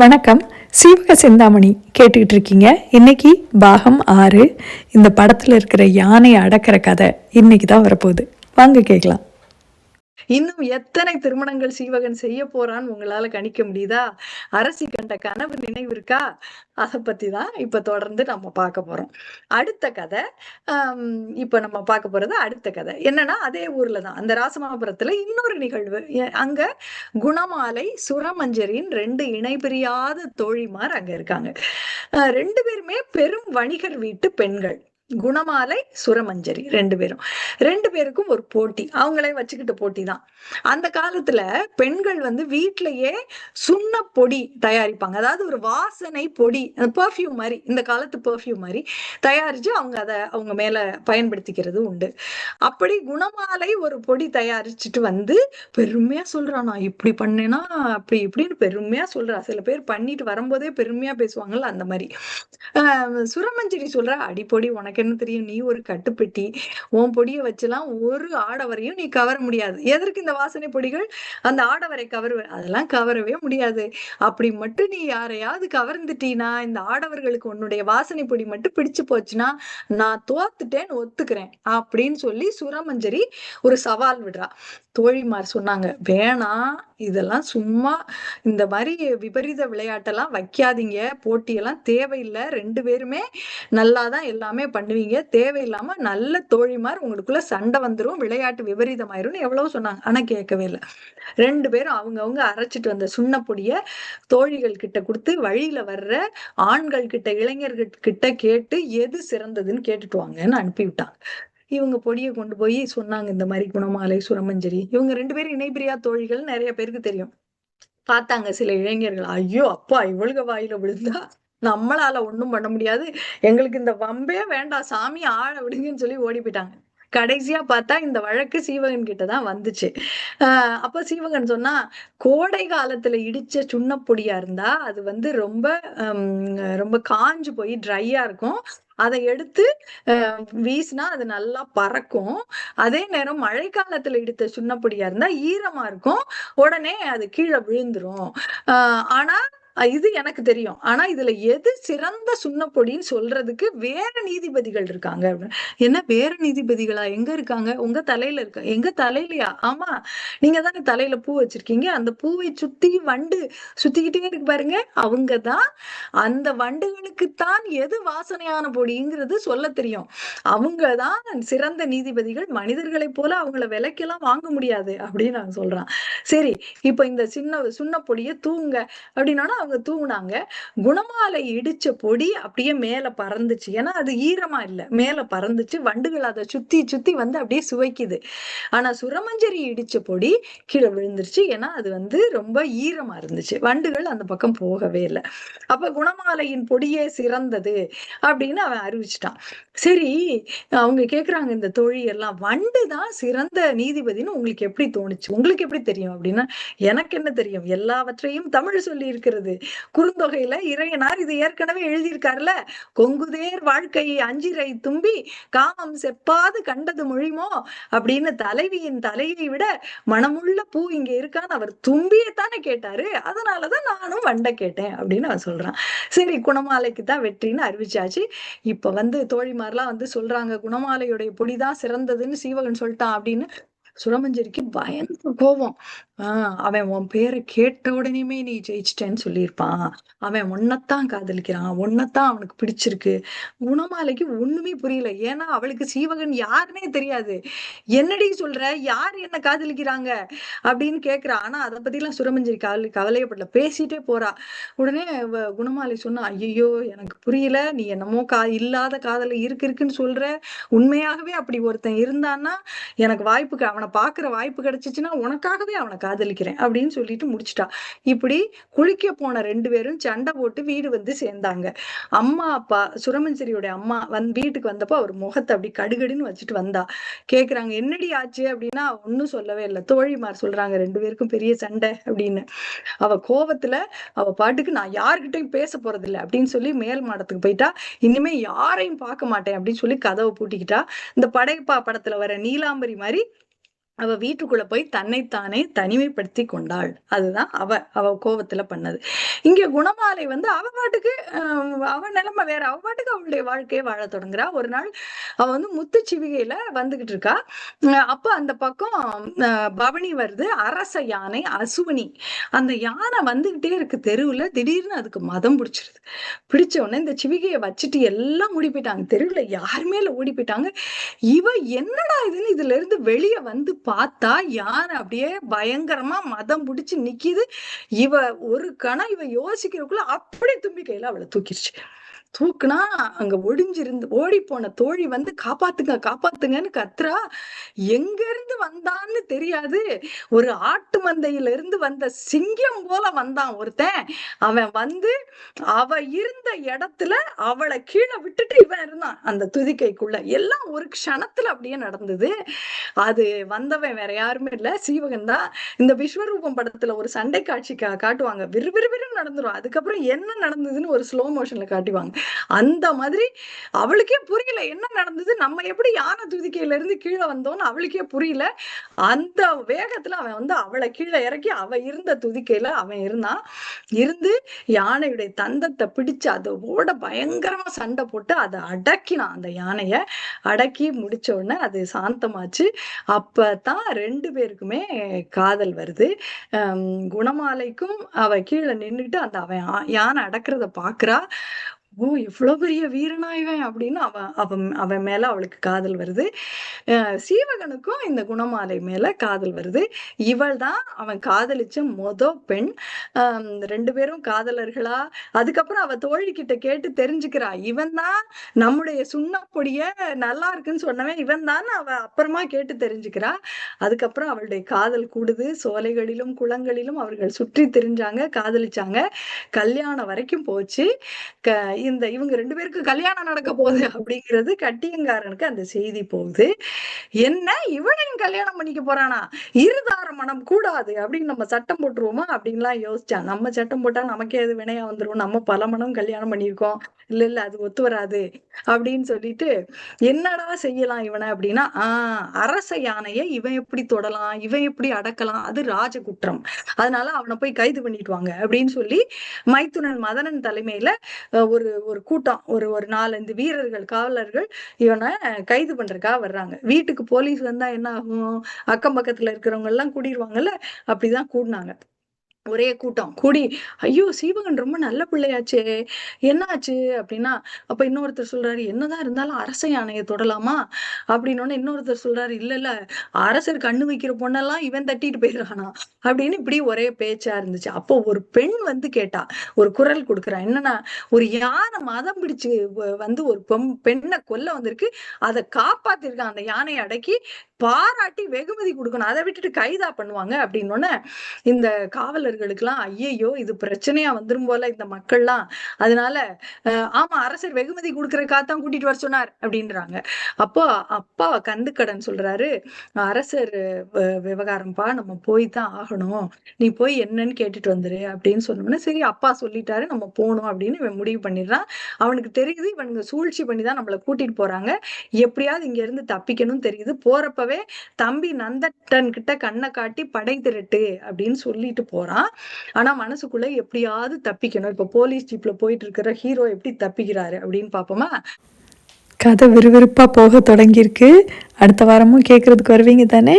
வணக்கம். சீவக சிந்தாமணி கேட்டுக்கிட்டு இருக்கீங்க இன்னைக்கு பாகம் ஆறு. இந்த படத்தில் இருக்கிற யானையை அடக்கிற கதை இன்னைக்கு தான் வரப்போகுது. வாங்க கேட்கலாம். இன்னும் எத்தனை திருமணங்கள் சீவகன் செய்ய போறான்னு உங்களால கணிக்க முடியுதா? அரசி கண்ட கனவு நினைவு இருக்கா? அதை பத்தி தான் இப்ப தொடர்ந்து நம்ம பார்க்க போறோம். அடுத்த கதை இப்ப நம்ம பார்க்க போறது அடுத்த கதை. என்னன்னா அதே ஊர்ல தான். அந்த ராசமாபுரத்துல இன்னொரு நிகழ்வு. அங்க குணமாலை சுரமஞ்சரின் ரெண்டு இணை பிரியாத தோழிமார் அங்க இருக்காங்க. அஹ் ரெண்டு பேருமே பெரும் வணிகர் வீட்டு பெண்கள். குணமாலை சுரமஞ்சரி ரெண்டு பேரும். ரெண்டு பேருக்கும் ஒரு போட்டி. அவங்களே வச்சுக்கிட்ட போட்டி தான். அந்த காலத்துல பெண்கள் வந்து வீட்டிலேயே சுண்ண பொடி தயாரிப்பாங்க. அதாவது ஒரு வாசனை பொடி பெர்ஃப்யூம் மாதிரி இந்த காலத்து பெர்ஃப்யூம் மாதிரி தயாரிச்சு அவங்க அதை அவங்க மேல பயன்படுத்திக்கிறது உண்டு. அப்படி குணமாலை ஒரு பொடி தயாரிச்சுட்டு வந்து பெருமையா சொல்றா நான் இப்படி பண்ணேனா அப்படி இப்படின்னு பெருமையா சொல்றா. சில பேர் பண்ணிட்டு வரும்போதே பெருமையா பேசுவாங்கல்ல அந்த மாதிரி. ஆஹ் சுரமஞ்சரி சொல்ற அடிப்பொடி உனக்கு என்ன தெரியும்? நீ ஒரு கட்டுப்பெட்டி. உன் பொடியை வச்சுலாம் ஒரு ஆடவரையும் நீ கவர முடியாது. எதற்கு இந்த வாசனை பொடிகள்? அந்த ஆடவரை கவர் அதெல்லாம் கவரவே முடியாது. அப்படி மட்டும் நீ யாரையாவது கவர்ந்துட்டீனா இந்த ஆடவர்களுக்கு உன்னுடைய வாசனை பொடி மட்டும் பிடிச்சு போச்சுன்னா நான் தோத்துட்டேன்னு ஒத்துக்கிறேன் அப்படின்னு சொல்லி சுரமஞ்சரி ஒரு சவால் விடுறா. தோழிமார் சொன்னாங்க வேணாம் இதெல்லாம் சும்மா இந்த மாதிரி விபரீத விளையாட்டெல்லாம் வைக்காதீங்க. போட்டியெல்லாம் தேவையில்லை. ரெண்டு பேருமே நல்லா தான் எல்லாமே பண்ணுவீங்க. தேவையில்லாம நல்ல தோழிமார் உங்களுக்குள்ள சண்டை வந்துரும் விளையாட்டு விபரீதமாயிரும்னு எவ்வளவு சொன்னாங்க. ஆனா கேட்கவே இல்லை. ரெண்டு பேரும் அவங்கவங்க அரைச்சிட்டு வந்த சுண்ணப்பொடிய தோழிகள் கிட்ட கொடுத்து வழியில வர்ற ஆண்கள் கிட்ட இளைஞர்கள் கிட்ட கேட்டு எது சிறந்ததுன்னு கேட்டுட்டு வாங்கன்னு அனுப்பிவிட்டாங்க இவங்க பொடியை கொண்டு போய் சொன்னாங்க இந்த மாதிரி குணமாலை சுரமஞ்சரி. இவங்க ரெண்டு பேரும் இணைபிரியா தோழிகள் நிறைய பேருக்கு தெரியும். பார்த்தாங்க சில இளைஞர்கள். ஐயோ அப்பா இவளுக வாயில விழுந்தா? நம்மளால ஒண்ணும் பண்ண முடியாது. எங்களுக்கு இந்த வம்பே வேண்டாம் சாமி ஆள விடுங்கன்னு சொல்லி ஓடி போயிட்டாங்க. கடைசியா பார்த்தா இந்த வழக்கு சீவகன் கிட்ட தான் வந்துச்சு. ஆஹ் அப்ப சீவகன் சொன்னா கோடை காலத்துல இடிச்ச சுண்ணப்பொடியா இருந்தா அது வந்து ரொம்ப ஹம், ரொம்ப காஞ்சு போய் ட்ரையா இருக்கும். அதை எடுத்து அஹ், வீசினா அது நல்லா பறக்கும். அதே நேரம் மழைக்காலத்துல எடுத்த சுண்ணப்பொடியா இருந்தா ஈரமா இருக்கும். உடனே அது கீழே விழுந்துரும். ஆஹ் ஆனா இது எனக்கு தெரியும். ஆனா இதுல எது சிறந்த சுண்ணப்பொடின்னு சொல்றதுக்கு வேற நீதிபதிகள் இருக்காங்க என்ன வேற நீதிபதிகளா? எங்க இருக்காங்க? உங்க தலையில இருக்க எங்க தலையிலயா? ஆமா நீங்க தானே தலையில பூ வச்சிருக்கீங்க. அந்த பூவை சுத்தி வண்டு சுத்திக்கிட்டே இருக்கு பாருங்க. அவங்கதான் அந்த வண்டுகளுக்குத்தான் எது வாசனையான பொடிங்கிறது சொல்ல தெரியும். அவங்கதான் சிறந்த நீதிபதிகள். மனிதர்களை போல அவங்கள விலைக்கெல்லாம் வாங்க முடியாது அப்படின்னு நான் சொல்றான். சரி இப்ப இந்த சின்ன சுண்ண பொடியை தூங்க அப்படின்னா அவங்க தூங்குனாங்க. குணமாலை இடிச்ச பொடி அப்படியே மேல பறந்துச்சு. ஏன்னா அது ஈரமா இல்ல. மேல பறந்துச்சு. வண்டுகள் அதை சுத்தி சுத்தி வந்து அப்படியே சுவைக்குது. ஆனா சுரமஞ்சரி இடிச்ச பொடி கீழே விழுந்துருச்சு. ஏன்னா அது வந்து ரொம்ப ஈரமா இருந்துச்சு. வண்டுகள் அந்த பக்கம் போகவே இல்லை. அப்ப குணமாலையின் பொடியே சிறந்தது அப்படின்னு அவன் அறிவிச்சிட்டான். சரி அவங்க கேக்குறாங்க இந்த தொழில் எல்லாம் வண்டு தான் சிறந்த நீதிபதின்னு உங்களுக்கு எப்படி தோணுச்சு? உங்களுக்கு எப்படி தெரியும் அப்படின்னா எனக்கு என்ன தெரியும்? எல்லாவற்றையும் தமிழ் சொல்லி இருக்கிறது. குறுந்தொகையில இறையனார் இது ஏற்கனவே எழுதியிருக்காருல கொங்குதேர் வாழ்க்கை அஞ்சிரை தும்பி காமம் செப்பாது கண்டது மொழிமோ? அப்படின்னு தலைவியின் தலையை விட மனமுள்ள பூ இங்க இருக்கான்னு அவர் தும்பியத்தானே கேட்டாரு. அதனாலதான் நானும் வண்டை கேட்டேன் அப்படின்னு அவன் சொல்றான். சரி குணமாலைக்கு தான் வெற்றின்னு அறிவிச்சாச்சு. இப்ப வந்து தோழிமாரெல்லாம் வந்து சொல்றாங்க குணமாலையுடைய பொடிதான் சிறந்ததுன்னு சீவகன் சொல்லிட்டான் அப்படின்னு சுரமஞ்சரிக்கு பயங்கர கோபம். ஆஹ் அவன் உன் பேரை கேட்ட உடனேயுமே நீ ஜெயிச்சிட்டேன்னு சொல்லியிருப்பான். அவன் உன்னைத்தான் காதலிக்கிறான். உன்னைத்தான் அவனுக்கு பிடிச்சிருக்கு. குணமாலைக்கு ஒண்ணுமே புரியல. ஏன்னா அவளுக்கு சீவகன் யாருன்னே தெரியாது. என்னடி சொல்ற? யார் என்ன காதலிக்கிறாங்க? அப்படின்னு கேக்குறா. ஆனா அதை பத்தி எல்லாம் சுரமஞ்சரி கவலை கவலையப்படல பேசிட்டே போறா. உடனே குணமாலை சொன்னா ஐயோ எனக்கு புரியல. நீ என்னமோ கா இல்லாத காதல இருக்கு இருக்குன்னு சொல்ற. உண்மையாகவே அப்படி ஒருத்தன் இருந்தான்னா எனக்கு வாய்ப்புக்கு அவனை அவனை பாக்குற வாய்ப்பு கிடைச்சிச்சுன்னா உனக்காகவே அவனை காதலிக்கிறேன் அப்படின்னு சொல்லிட்டு முடிச்சிட்டா. இப்படி குளிக்க போன ரெண்டு பேரும் சண்டை போட்டு வீடு வந்து சேர்ந்தாங்க. அம்மா அப்பா சுரமஞ்சரியோட அம்மா வந்து வீட்டுக்கு வந்தப்போ அவர் முகத்தை அப்படி கடுகடுன்னு வச்சுட்டு வந்தா. கேக்குறாங்க என்னடி ஆச்சு? அப்படின்னா ஒன்னும் சொல்லவே இல்லை. தோழிமார் சொல்றாங்க ரெண்டு பேருக்கும் பெரிய சண்டை அப்படின்னு. அவ கோவத்துல அவ பாட்டுக்கு நான் யாருக்கிட்டையும் பேச போறதில்லை அப்படின்னு சொல்லி மேல் மாடத்துக்கு போயிட்டா. இனிமே யாரையும் பார்க்க மாட்டேன் அப்படின்னு சொல்லி கதவை பூட்டிக்கிட்டா. இந்த படையப்பா படத்துல வர நீலாம்பரி மாதிரி அவ வீட்டுக்குள்ள போய் தன்னைத்தானே தனிமைப்படுத்தி கொண்டாள். அதுதான் அவ அவ கோபத்துல பண்ணது. இங்க குணமாலை வந்து அவ பாட்டுக்கு அவ நிலைமை வேற. அவ பாட்டுக்கு அவளுடைய வாழ்க்கையை வாழ தொடங்குறா. ஒரு நாள் அவ வந்து முத்துச்சிவிகையில வந்துகிட்டு இருக்கா. அப்ப அந்த பக்கம் பவனி வருது. அரச யானை அசுவனி. அந்த யானை வந்துகிட்டே இருக்கு தெருவுல. திடீர்னு அதுக்கு மதம் பிடிச்சிருது. பிடிச்ச உடனே இந்த சிவிகையை வச்சுட்டு எல்லாம் ஓடி போயிட்டாங்க. தெருவுல யாருமே ஓடி போயிட்டாங்க. இவ என்னடா இதுன்னு இதுல இருந்து வெளியே வந்து பார்த்தா யானை அப்படியே பயங்கரமா மதம் பிடிச்சு நிக்கிது. இவ ஒரு கணம் இவ யோசிக்கிறதுக்குள்ள அப்படியே தும்பி கையில அவளை தூக்கிருச்சு. தூக்குனா அங்க ஒடிஞ்சிருந்து ஓடி போன தோழி வந்து காப்பாத்துங்க காப்பாத்துங்கன்னு கத்துறா. எங்க இருந்து வந்தான்னு தெரியாது. ஒரு ஆட்டு மந்தையில இருந்து வந்த சிங்கம் போல வந்தான் ஒருத்தன். அவன் வந்து அவ இருந்த இடத்துல அவளை கீழே விட்டுட்டு இவன் இருந்தான். அந்த துதிக்கைக்குள்ள எல்லாம் ஒரு க்ஷணத்துல அப்படியே நடந்தது. அது வந்தவன் வேற யாருமே இல்ல. சீவகன் தான் இந்த விஸ்வரூபம் படத்துல ஒரு சண்டை காட்சி காட்டுவாங்க. விறுவிறுவிறு நடந்துரும். அதுக்கப்புறம் என்ன நடந்ததுன்னு ஒரு ஸ்லோ மோஷன்ல காட்டுவாங்க. அந்த மாதிரி அவளுக்கே புரியல என்ன நடந்தது நம்ம எப்படி யானை துதிக்கையில இருந்து கீழே வந்தோம்னு அவளுக்கே புரியல. அந்த வேகத்துல அவன் வந்து அவளை கீழே இறக்கி அவ இருந்த துதிக்கையில அவன் இருந்தான் இருந்து யானையுடைய தந்தத்தை பிடிச்சு அதோட பயங்கரமா சண்டை போட்டு அதை அடக்கினான். அந்த யானைய அடக்கி முடிச்ச உடனே அது சாந்தமாச்சு. அப்பதான் ரெண்டு பேருக்குமே காதல் வருது. குணமாலைக்கும் அவ கீழே நின்றுட்டு அந்த அவன் யானை அடக்குறத பாக்குறா. ஓ இவ்வளவு பெரிய வீரனா இவன் அப்படின்னு அவன் அவன் மேல அவளுக்கு காதல் வருது. சீவகனுக்கும் இந்த குணமாலை மேல காதல் வருது. இவள் தான் அவன் காதலிச்ச மொத பெண். ரெண்டு பேரும் காதலர்களா? அதுக்கப்புறம் அவ தோழி கிட்ட கேட்டு தெரிஞ்சுக்கிறா இவன் தான் நம்முடைய சுண்ணப்பொடிய நல்லா இருக்குன்னு சொன்னவன் இவன் தான் அவ அப்புறமா கேட்டு தெரிஞ்சுக்கிறா. அதுக்கப்புறம் அவளுடைய காதல் கூடுது. சோலைகளிலும் குளங்களிலும் அவர்கள் சுற்றி தெரிஞ்சாங்க காதலிச்சாங்க. கல்யாணம் வரைக்கும் போச்சு. இந்த இவங்க ரெண்டு பேருக்கு கல்யாணம் நடக்க போகுது அப்படிங்கிறது கட்டியங்காரனுக்கு அந்த செய்தி போகுது. என்ன? இவனையும் கல்யாணம் பண்ணிக்க போறானா? இருதார மனம் கூடாது அப்படின்னு நம்ம சட்டம் போட்டுருவோமா அப்படின்லாம் யோசிச்சா. நம்ம சட்டம் போட்டா நமக்கே அது வினையா வந்துரும். நம்ம பல மனம் கல்யாணம் பண்ணியிருக்கோம். இல்ல இல்ல அது ஒத்து வராது அப்படின்னு சொல்லிட்டு என்னடா செய்யலாம் இவனை அப்படின்னா ஆஹ் அரச யானையை இவன் எப்படி தொடலாம்? இவன் எப்படி அடக்கலாம்? அது ராஜ குற்றம் அதனால அவனை போய் கைது பண்ணிட்டு வாங்க அப்படின்னு சொல்லி மைத்துனன் மதனன் தலைமையில ஒரு ஒரு ஒரு கூட்டம் ஒரு ஒரு நாலஞ்சு வீரர்கள் காவலர்கள் இவனை கைது பண்றதுக்காக வர்றாங்க. வீட்டுக்கு போலீஸ் வந்தா என்ன ஆகும்? அக்கம் பக்கத்துல இருக்கிறவங்க எல்லாம் கூடிடுவாங்கல்ல அப்படிதான் கூடினாங்க. ஒரே கூட்டம். கூடி ஐயோ சீவகன் ரொம்ப நல்ல பிள்ளையாச்சே என்னாச்சு? அப்படின்னா அப்ப இன்னொருத்தர் சொல்றாரு என்னதான் இருந்தாலும் அரச யானையை தொடலாமா? அப்படின்னு இன்னொருத்தர் சொல்றாரு இல்ல இல்ல அரசர் கண்ணு வைக்கிற பொண்ணெல்லாம் இவன் தட்டிட்டு போயிடுறானா அப்படின்னு இப்படி ஒரே பேச்சா இருந்துச்சு. அப்போ ஒரு பெண் வந்து கேட்டா ஒரு குரல் கொடுக்குறா என்னன்னா ஒரு யானை மதம் பிடிச்சு வந்து ஒரு பெண்ணை கொல்ல வந்திருக்கு. அதை காப்பாத்திருக்கான். அந்த யானையை அடக்கி பாராட்டி வெகுமதி கொடுக்கணும். அதை விட்டுட்டு கைதா பண்ணுவாங்க அப்படின்னு இந்த காவலர்களுக்கெல்லாம் ஐயையோ இது பிரச்சனையா வந்துரும் போல இந்த மக்கள்லாம். அதனால அஹ், ஆமா அரசர் வெகுமதி கொடுக்கறதுக்காகத்தான் கூட்டிட்டு வர சொன்னார் அப்படின்றாங்க. அப்போ அப்பா கந்துக்கடன் சொல்றாரு அரசர் வ- விவகாரம்ப்பா நம்ம போய் தான் ஆகணும். நீ போய் என்னன்னு கேட்டுட்டு வந்துரு அப்படின்னு சொன்னோம்னா சரி அப்பா சொல்லிட்டாரு நம்ம போகணும் அப்படின்னு இவன் முடிவு பண்ணிடுறான். அவனுக்கு தெரியுது இவனுங்க சூழ்ச்சி பண்ணி தான் நம்மளை கூட்டிட்டு போறாங்க. எப்படியாவது இங்க இருந்து தப்பிக்கணும் தெரியுது. போறப்ப போகவே தம்பி நந்தட்டன் கிட்ட கண்ணை காட்டி படை திரட்டு அப்படின்னு சொல்லிட்டு போறான். ஆனா மனசுக்குள்ள எப்படியாவது தப்பிக்கணும். இப்ப போலீஸ் ஜீப்ல போயிட்டு இருக்கிற ஹீரோ எப்படி தப்பிக்கிறாரு அப்படின்னு பாப்போமா கதை விறுவிறுப்பாக போக தொடங்கியிருக்கு. அடுத்த வாரமும் கேட்குறதுக்கு வருவீங்க தானே?